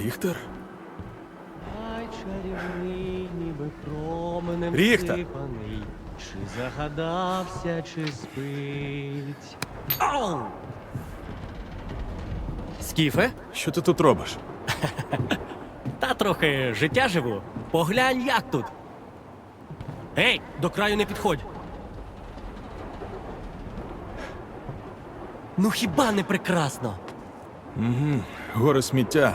Ріхтер? Ріхтер! Чи загадався, чи спить. Ау! Скіфе? Що ти тут робиш? Та трохи життя живу. Поглянь, як тут. Ей, до краю не підходь. Ну хіба не прекрасно? Гори сміття.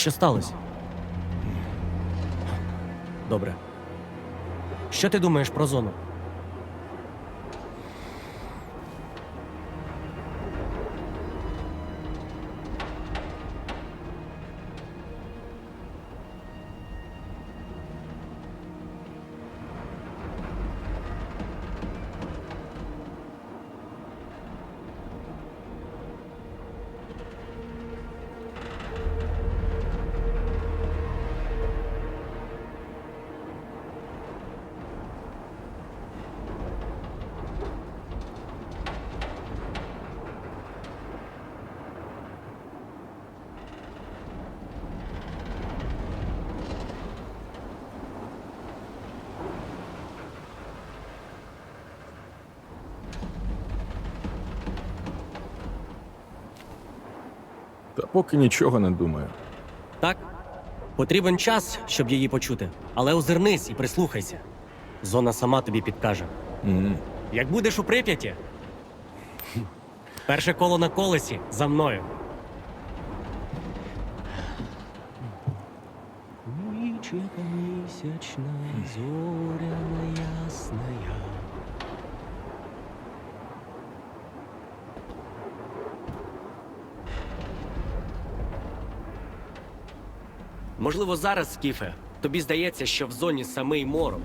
Що сталося? Добре. Що ти думаєш про зону? Та поки нічого не думаю. Так? Потрібен час, щоб її почути. Але озирнись і прислухайся. Зона сама тобі підкаже. Мгм. Як будеш у Прип'яті? Перше коло на колесі за мною. Ніч місячна, зоряна ясная. Можливо, зараз, Скіфе, тобі здається, що в зоні самий морок.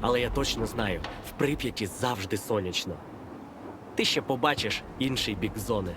Але я точно знаю, в Прип'яті завжди сонячно. Ти ще побачиш інший бік зони.